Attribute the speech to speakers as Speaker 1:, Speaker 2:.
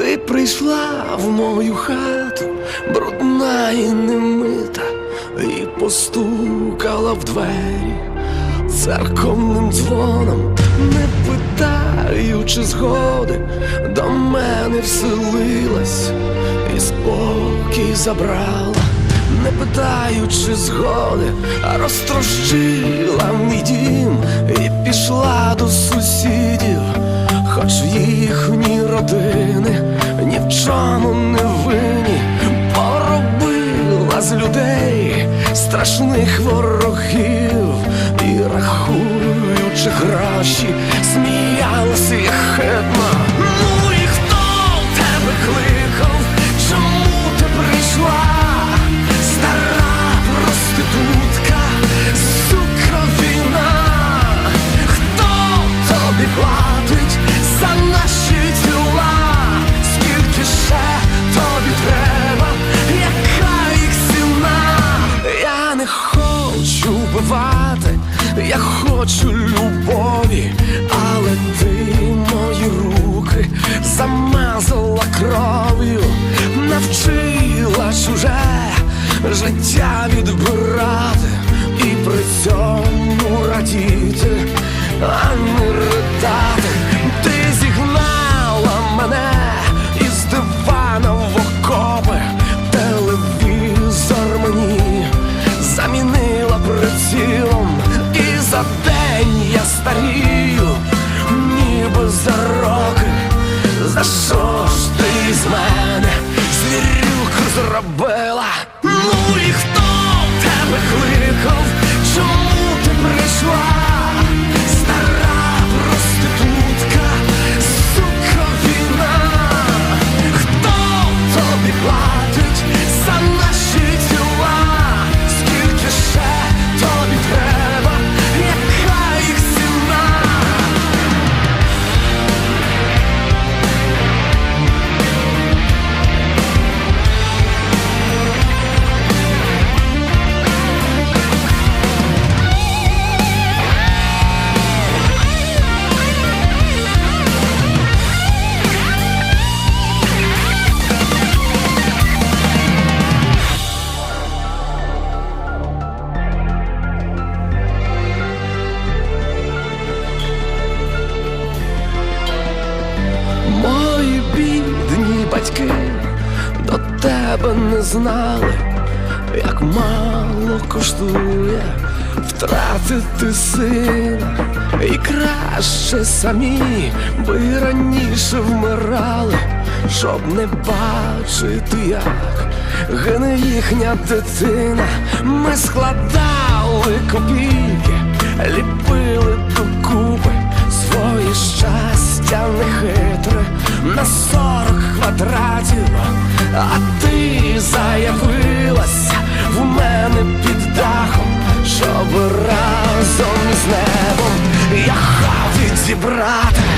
Speaker 1: Ти прийшла в мою хату, брудна і немита, і постукала в двері церковним дзвоном, не питаючи згоди, до мене вселилась і спокій забрала, не питаючи згоди, розтрощила мій дім і пішла до сусідів, хоч їхні родини страшних ворогів і рахуючи гроші, сміялися. і. Хочу любові, але ти мої руки замазала кров'ю, навчила чуже життя відбирати і при цьому радіти, а не ридати. За що ж ти з мене звірюку зробила? Ну і батьки до тебе не знали, як мало коштує втратити сина, і краще самі би раніше вмирали, щоб не бачити, як гине їхня дитина. Ми складали копійки, ліпили заявилася в мене під дахом, щоб разом з небом я хав зібрати.